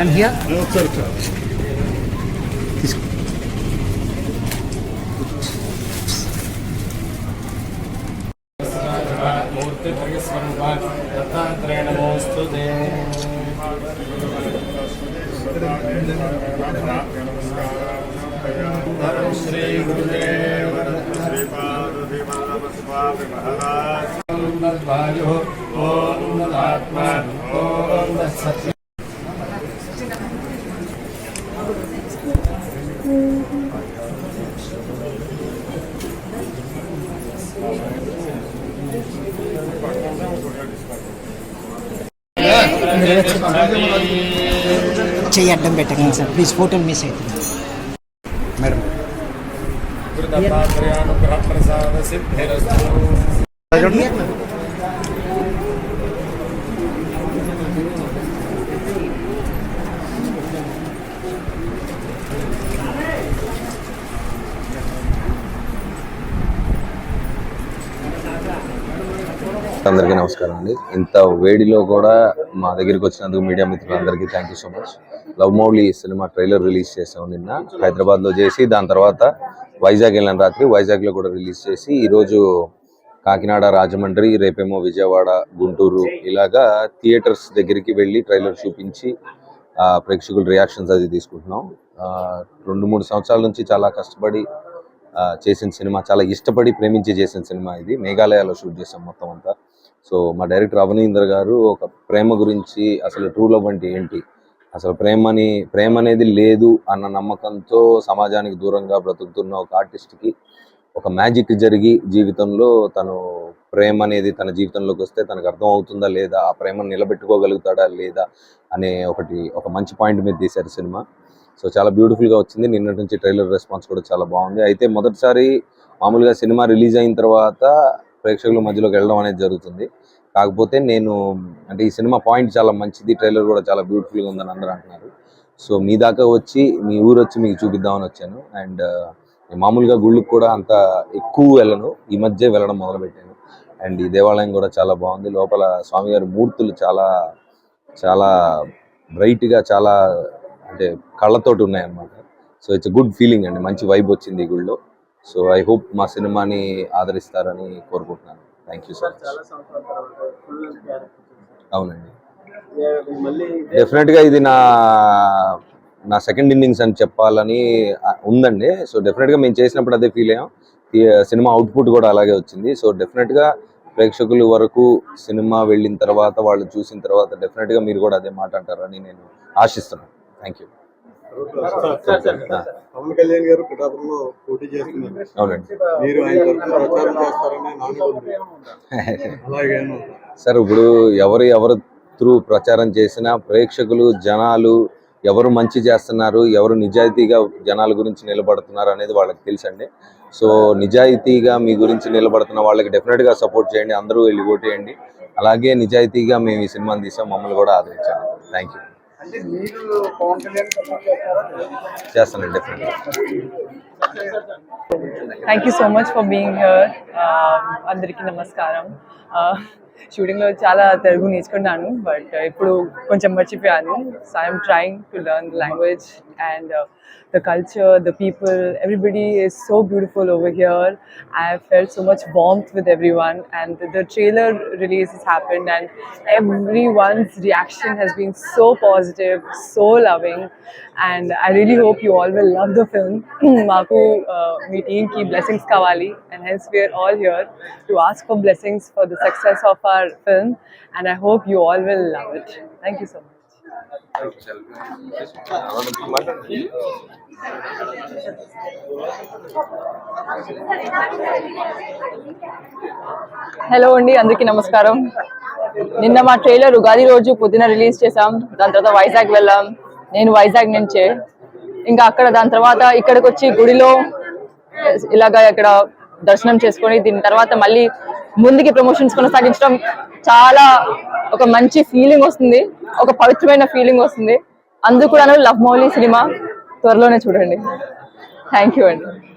Ma'am here Dattatreya నమోస్తు శ్రీ గురుదేవ వాయు ఓం ఆత్మ ఓం సత్య చెయ్యి అడ్డం పెట్టకండి సార్ ప్లీజ్ ఫోటోలు మిస్ అవుతుంది మేడం అందరికీ నమస్కారం అండి. ఇంత వేడిలో కూడా మా దగ్గరికి వచ్చినందుకు మీడియా మిత్రులందరికీ thank you so much love Mouli cinema trailer release చేసాం నిన్న హైదరాబాద్లో చేసి దాని తర్వాత వైజాగ్ వెళ్ళిన రాత్రి. వైజాగ్లో కూడా రిలీజ్ చేసి ఈరోజు కాకినాడ రాజమండ్రి రేపేమో విజయవాడ గుంటూరు ఇలాగా థియేటర్స్ దగ్గరికి వెళ్ళి ట్రైలర్ చూపించి ప్రేక్షకుల రియాక్షన్స్ అది తీసుకుంటున్నాం. రెండు మూడు సంవత్సరాల నుంచి చాలా కష్టపడి చేసిన సినిమా చాలా ఇష్టపడి ప్రేమించి చేసిన సినిమా ఇది. మేఘాలయాలో షూట్ చేసాం మొత్తం అంతా. సో మా డైరెక్టర్ అవనీంద్ర గారు ఒక ప్రేమ గురించి అసలు ట్రూ లవ్ అంటే ఏంటి? అసలు ప్రేమని ప్రేమ అనేది లేదు అన్న నమ్మకంతో సమాజానికి దూరంగా బ్రతుకుతున్న ఒక ఆర్టిస్ట్కి ఒక మ్యాజిక్ జరిగి జీవితంలో తను ప్రేమ అనేది తన జీవితంలోకి వస్తే తనకు అర్థం అవుతుందా లేదా? ఆ ప్రేమను నిలబెట్టుకోగలుగుతాడా లేదా? అనే ఒకటి ఒక మంచి పాయింట్ మీద తీశారు సినిమా. సో చాలా బ్యూటిఫుల్గా వచ్చింది. నిన్నటి నుంచి ట్రైలర్ రెస్పాన్స్ కూడా చాలా బాగుంది. అయితే మొదటిసారి మామూలుగా సినిమా రిలీజ్ అయిన తర్వాత ప్రేక్షకుల మధ్యలోకి వెళ్ళడం అనేది జరుగుతుంది. కాకపోతే నేను అంటే ఈ సినిమా పాయింట్ చాలా మంచిది ట్రైలర్ కూడా చాలా బ్యూటిఫుల్గా ఉందని అందరూ అంటున్నారు. సో మీ దాకా వచ్చి మీ ఊరు వచ్చి మీకు చూపిద్దామని వచ్చాను. అండ్ మామూలుగా గుళ్ళకు కూడా అంత ఎక్కువ వెళ్ళను. ఈ మధ్య వెళ్ళడం మొదలుపెట్టాను. అండ్ ఈ దేవాలయం కూడా చాలా బాగుంది. లోపల స్వామివారి మూర్తులు చాలా చాలా బ్రైట్గా చాలా అంటే కళ్ళతోటి ఉన్నాయన్నమాట. సో ఇట్స్ గుడ్ ఫీలింగ్ అండి. మంచి వైబ్ వచ్చింది ఈ గుళ్ళో. సో ఐ హోప్ మా సినిమాని ఆదరిస్తారని కోరుకుంటున్నాను. థ్యాంక్ యూ సో మచ్ అవునండి. డెఫినెట్గా ఇది నా నా సెకండ్ ఇన్నింగ్స్ అని చెప్పాలని ఉందండి. సో డెఫినెట్గా మేము చేసినప్పుడు అదే ఫీల్ అయ్యాం. సినిమా అవుట్పుట్ కూడా అలాగే వచ్చింది. సో డెఫినెట్గా ప్రేక్షకుల వరకు సినిమా వెళ్ళిన తర్వాత వాళ్ళు చూసిన తర్వాత డెఫినెట్గా మీరు కూడా అదే మాట అంటారని నేను ఆశిస్తున్నాను. థ్యాంక్ యూ పవన్ కళ్యాణ్ గారు పిఠాపురంలో పోటీ చేస్తున్నారు. అవునండి. మీరు ఆయన తరఫున ప్రచారం చేస్తారని నాన్న ఉంది అలాగేను సార్ ఇప్పుడు ఎవరు ఎవరు త్రూ ప్రచారం చేసినా ప్రేక్షకులు జనాలు ఎవరు మంచి చేస్తున్నారు ఎవరు నిజాయితీగా జనాల గురించి నిలబడుతున్నారు అనేది వాళ్ళకి తెలుసండి. సో నిజాయితీగా మీ గురించి నిలబడుతున్న వాళ్ళకి డెఫినెట్గా సపోర్ట్ చేయండి అందరూ వెళ్ళి ఓటేయండి. అలాగే నిజాయితీగా మేము ఈ సినిమాని తీసాం మమ్మల్ని కూడా ఆదరించండి. థ్యాంక్ యూ అంటే మీరు పవన్ కళ్యాణ్ సపోర్ట్ చేస్తారా చేస్తానండి డెఫినెట్గా thank you so much for being here అందరికీ నమస్కారం. షూటింగ్లో చాలా తెలుగు నేర్చుకున్నాను బట్ ఇప్పుడు కొంచెం మర్చిపోయాను. So I'm trying to learn the and uh, the culture, the people, everybody is so beautiful over here. I felt so much warmth with everyone, and the, the trailer release has happened, and everyone's reaction has been so positive, so loving, and I really hope you all will love the film. Maku, uh, meeting ki blessings kawali, and hence we are all here to ask for blessings for the success of our film, and I hope you all will love it. Thank you so much. Hello అండి అందరికీ నమస్కారం. నిన్న మా trailer Ugadi రోజు పొద్దున release చేసాం దాని తర్వాత వైజాగ్ వెళ్ళాం. నేను వైజాగ్ నుంచే. ఇంకా అక్కడ దాని తర్వాత ఇక్కడికి వచ్చి గుడిలో ఇలాగా ఇక్కడ దర్శనం చేసుకొని దీని తర్వాత మళ్ళీ ముందుకి ప్రమోషన్స్ కొనసాగించడం చాలా ఒక మంచి ఫీలింగ్ వస్తుంది. ఒక పవిత్రమైన ఫీలింగ్ వస్తుంది. అందుకు కూడా లవ్ మౌలీ సినిమా త్వరలోనే చూడండి. థ్యాంక్ యూ అండి.